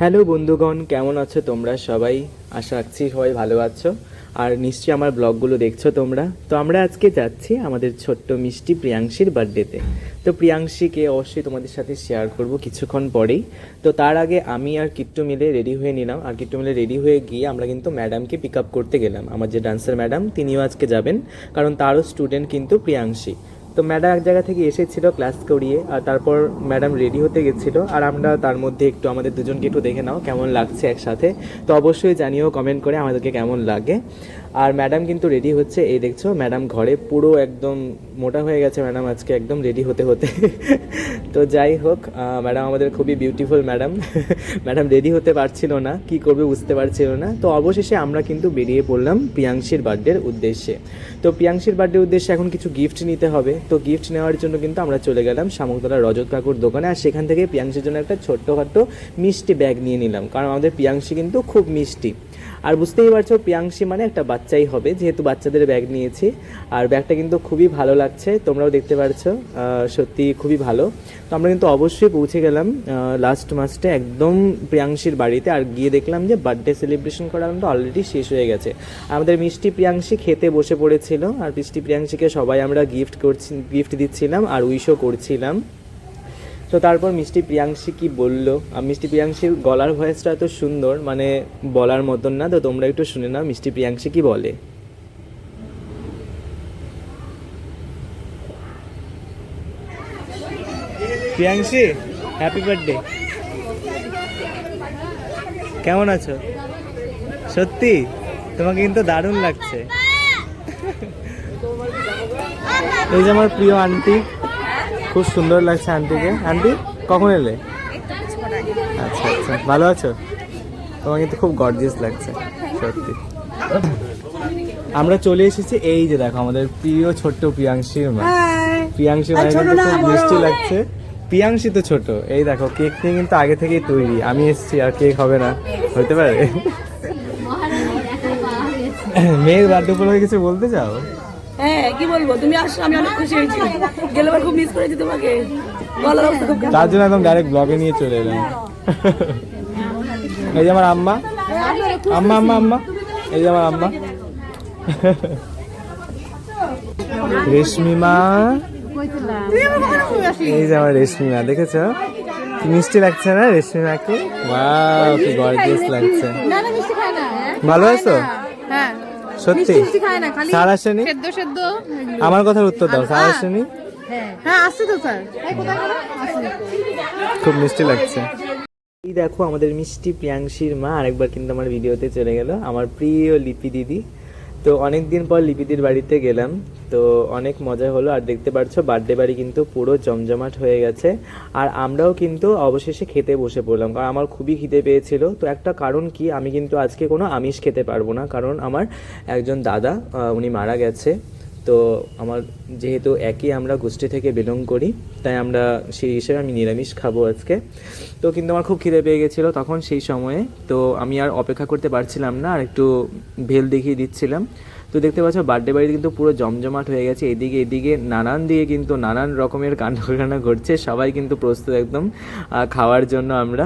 Hello বন্ধুগণ, কেমন আছো তোমরা সবাই? আশা রাখছি সবাই ভালো আছো। আর নিশ্চয়ই আমার ব্লগগুলো দেখছ তোমরা। তো আমরা আজকে যাচ্ছি আমাদের ছোট্ট মিষ্টি প্রিয়াংশীর বার্থডেতে। তো প্রিয়াংশীকে অবশ্যই তোমাদের সাথে শেয়ার করব কিছুক্ষণ পরেই। তো তার আগে আমি আর কিট্টু মিলে রেডি হয়ে নিলাম। আর কিট্টু মিলে রেডি হয়ে গিয়ে আমরা কিন্তু ম্যাডামকে পিক আপ করতে গেলাম। আমার যে ডান্সার ম্যাডাম তিনিও আজকে যাবেন। কারণ তারও স্টুডেন্ট কিন্তু প্রিয়াংশী। তো ম্যাডাম এক জায়গা থেকে এসেছিল ক্লাস করিয়ে, আর তারপর ম্যাডাম রেডি হতে গেছিল। আর আমরা তার মধ্যে একটু আমাদের দুজনকে একটু দেখে নাও, কেমন লাগছে একসাথে। তো অবশ্যই জানিও, কমেন্ট করে আমাদেরকে কেমন লাগে। আর ম্যাডাম কিন্তু রেডি হচ্ছে, এই দেখছ ম্যাডাম ঘরে পুরো একদম মোটা হয়ে গেছে ম্যাডাম আজকে একদম রেডি হতে হতে। তো যাই হোক ম্যাডাম আমাদের খুবই বিউটিফুল ম্যাডাম ম্যাডাম রেডি হতে পারছিল না, কি করবে বুঝতে পারছিল না। তো অবশেষে আমরা কিন্তু বেরিয়ে পড়লাম প্রিয়াংশীর বার্থডের উদ্দেশ্যে। তো প্রিয়াংশীর বার্থডের উদ্দেশ্যে এখন কিছু গিফট নিতে হবে। তো গিফট নেওয়ার জন্য কিন্তু আমরা চলে গেলাম শামুকতলা রজত কাকুর দোকানে, আর সেখান থেকে প্রিয়াংশীর জন্য একটা ছোট্টখাটো মিষ্টি ব্যাগ নিয়ে নিলাম। কারণ আমাদের প্রিয়াংশী কিন্তু খুব মিষ্টি। আর বুঝতেই পারছ, প্রিয়াংশী মানে একটা বাচ্চাই হবে, যেহেতু বাচ্চাদের ব্যাগ নিয়েছি। আর ব্যাগটা কিন্তু খুবই ভালো লাগছে, তোমরাও দেখতে পারছ সত্যি খুবই ভালো। তো আমরা কিন্তু অবশ্যই পৌঁছে গেলাম লাস্ট মাসটা একদম প্রিয়াংশীর বাড়িতে। আর গিয়ে দেখলাম যে বার্থডে সেলিব্রেশন করা কিন্তু অলরেডি শেষ হয়ে গেছে। আমাদের মিষ্টি প্রিয়াংশী খেতে বসে পড়েছিল, আর মিষ্টি প্রিয়াংশীকে সবাই আমরা গিফট করছি গিফট দিচ্ছিলাম, আর উইশও করছিলাম। তো তারপর মিষ্টি প্রিয়াংশী কি বলল? আর মিষ্টি প্রিয়াংশীর গলার ভয়েসটা এত সুন্দর মানে বলার মতন না তো তোমরা একটু শুনে নাও মিষ্টি প্রিয়াংশী কি বলে। প্রিয়াংশী হ্যাপি বার্থডে কেমন আছো? সত্যি? তোমাকে কিন্তু দারুণ লাগছে। এই যে আমার প্রিয় আন্টি খুব সুন্দর লাগছে আন্টিকে। আন্টি কখন এলে? আচ্ছা আচ্ছা। ভালো আছো? তোমাকে কিন্তু খুব গর্জিয়াস লাগছে সত্যি। আমরা চলে এসেছি এই যে দেখো আমাদের প্রিয় ছোট্ট প্রিয়াংশীর মা। প্রিয়াংশী মানে কিন্তু খুব মিষ্টি লাগছে। প্রিয়াংশী তো ছোট। এই দেখো কেক নিয়ে কিন্তু আগে থেকেই তৈরি। আমি এসেছি আর কেক হবে না। হতে পারে? মেয়ের বার্থডে উপলক্ষে কিছু বলতে চাও? হ্যাঁ কি বলব? তুমি আসছো আমি অনেক খুশি হয়েছি। গেলেবার খুব মিস করেছি তোমাকে। গলার অবস্থা খুব তার জন্য একদম ডাইরেক্ট ব্লগে নিয়ে চলে এলাম। এই যে আমার আম্মা। আম্মা আম্মা আম্মা। এই যে আমার আম্মা। রেশমিমা এই যে আমার রেশমিমা দেখেছ? মিষ্টি লাগছে না রেশমিমাকে ওয়াও কি গর্জিয়াস লাগছে। না না মিষ্টি খায় না ভালো আছো? হ্যাঁ। সত্যি? স্যার আসেনি সেদ্ধ সেদ্ধ। আমার কথার উত্তর দাও স্যার আসেনি হ্যাঁ। আসছে তো স্যার। খুব মিষ্টি লাগছে। এই দেখো আমাদের মিষ্টি প্রিয়াংশীর মা আরেকবার কিন্তু আমার ভিডিওতে চলে গেল। আমার প্রিয় লিপি দিদি। তো অনেক দিন পর লিপিদির বাড়িতে গেলাম। তো অনেক মজা হলো। আর দেখতে পাচ্ছ বার্থডে বাড়ি কিন্তু পুরো জমজমাট হয়ে গেছে। আর আমরাও কিন্তু অবশেষে খেতে বসে পড়লাম। কারণ আমার খুবই খিদে পেয়েছিল। তো একটা কারণ কি? আমি কিন্তু আজকে কোনো আমিষ খেতে পারব না। কারণ আমার একজন দাদা উনি মারা গেছে। তো আমার যেহেতু একই আমরা গোষ্ঠী থেকে বিলং করি, তাই আমরা সেই হিসেবে আমি নিরামিষ খাব আজকে। তো কিন্তু আমার খুব খিদে পেয়ে গেছিল তখন সেই সময়ে। তো আমি আর অপেক্ষা করতে পারছিলাম না, আর একটু ভেল দেখিয়ে দিচ্ছিলাম। তো দেখতে পাচ্ছ বার্থডে বাড়িতে কিন্তু পুরো জমজমাট হয়ে গেছে, এদিকে এদিকে, নানান দিয়ে কিন্তু নানান রকমের কাণ্ড ঘটছে, সবাই কিন্তু প্রস্তুত একদম খাওয়ার জন্য আমরা।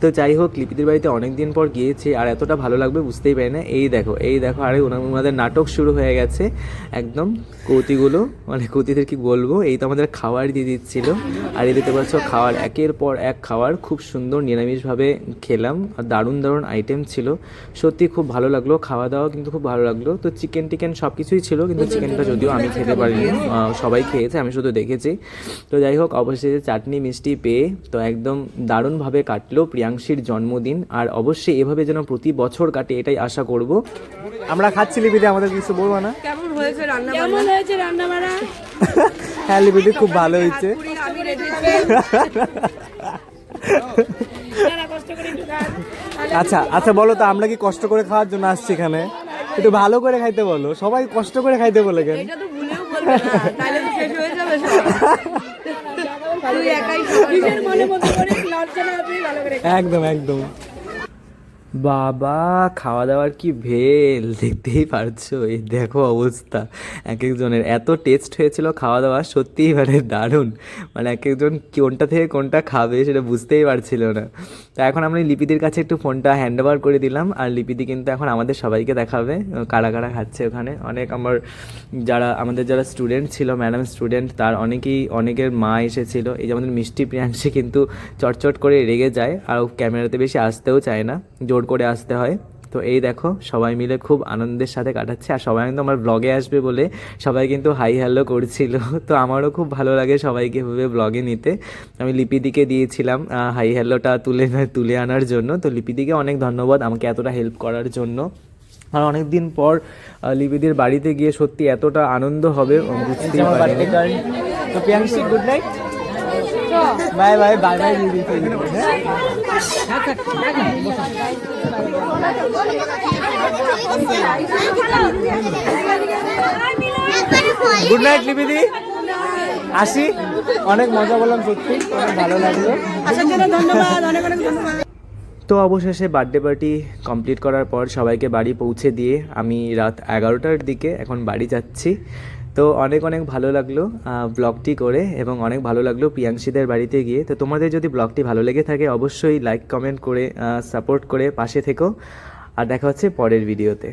তো যাই হোক লিপিদের বাড়িতে অনেক দিন পর গিয়েছি, আর এতটা ভালো লাগবে বুঝতেই পারি না। এই দেখো এই দেখো, আরে ওনা- ওনাদের নাটক শুরু হয়ে গেছে। একদম কৌতিগুলো মানে কৌতিদের কি বলব? এই তো আমাদের খাবার দিয়ে দিচ্ছিল। আর এই দেখতে পাচ্ছ, খাওয়ার, একের পর এক খাওয়ার, খুব সুন্দর নিরামিষভাবে খেলাম। আর দারুণ দারুণ আইটেম ছিল। সত্যি খুব ভালো লাগল, খাওয়া দাওয়া কিন্তু খুব ভালো লাগল। তো চিকেন টিকেন সব কিছুই ছিল, কিন্তু চিকেনটা যদিও আমি খেতে পারিনি সবাই খেয়েছে, আমি শুধু দেখেছি। তো যাই হোক, অবশেষে চাটনি মিষ্টি পেয়ে, তো একদম দারুণভাবে কাটলো প্রিয়াংশীর জন্মদিন আর অবশ্যই এভাবে যেন প্রতি বছর কাটে এটাই আশা করব। আমরা খাচ্ছি লিপিতে আমাদের কিছু বলব না? কেমন হয়েছে রান্না কেমন হয়েছে রান্না বাড়া হ্যাঁ লিপিতে খুব ভালো হয়েছে। আচ্ছা আচ্ছা বলো তো আমরা কি কষ্ট করে খাওয়ার জন্য আসছি এখানে? একটু ভালো করে খাইতে বলো। সবাই কষ্ট করে খাইতে বলে কেন? তুই একাই নিজের মনে মতো করে লজ্জা না পেয়ে ভালো করে একদম একদম। বাবা খাওয়া দাওয়ার কি ভেল? দেখতেই পারছ? এই দেখো অবস্থা। এক একজনের এত টেস্ট হয়েছিল খাওয়া দাওয়া সত্যিই মানে দারুণ। মানে এক একজন কোনটা থেকে কোনটা খাবে সেটা বুঝতেই পারছিল না। তো এখন এই লিপিদির কাছে একটু ফোনটা হ্যান্ড ওভার করে দিলাম, আর লিপিদি কিন্তু এখন আমাদের সবাইকে দেখাবে, কারা কারা খাচ্ছে ওখানে। অনেক আমার যারা, আমাদের যারা স্টুডেন্ট ছিল ম্যাডাম স্টুডেন্ট তার অনেকেই, অনেকের মা এসেছিল। এই যে আমাদের মিষ্টি প্রিয়াংশী কিন্তু চটচট করে রেগে যায়, আর ক্যামেরাতে বেশি আসতেও চায় না। জোর করে আসতে হয়। তো এই দেখো সবাই মিলে খুব আনন্দের সাথে কাটাচ্ছে। আর সবাই কিন্তু আমার ব্লগে আসবে বলে সবাই কিন্তু হাই হ্যালো করছিল। তো আমারও খুব ভালো লাগে সবাইকে এভাবে ব্লগে নিতে। আমি লিপিদিকে দিয়েছিলাম হাই হ্যালোটা তুলে তুলে আনার জন্য। তো লিপিদিকে অনেক ধন্যবাদ আমাকে এতটা হেল্প করার জন্য। আর অনেক দিন পর লিপিদির বাড়িতে গিয়ে সত্যি এতটা আনন্দ হবে বুঝতেই পারিনি। তো good night bye bye bye bye দিদি গুড নাইট লিপিদি আসি। অনেক মজা বললাম সত্যি। অনেক ভালো লাগল। ধন্যবাদ অনেক অনেক ধন্যবাদ। তো অবশেষে বার্থডে পার্টি কমপ্লিট করার পর সবাইকে বাড়ি পৌঁছে দিয়ে আমি রাত এগারোটার দিকে এখন বাড়ি যাচ্ছি। তো অনেক অনেক ভালো লাগল ব্লগটি করে এবং অনেক ভালো লাগল প্রিয়াংশীদের বাড়িতে গিয়ে। তো তোমাদের যদি ব্লগটি ভালো লেগে থাকে, অবশ্যই লাইক কমেন্ট করে সাপোর্ট করে পাশে থেকো। আর দেখা হচ্ছে পরের ভিডিওতে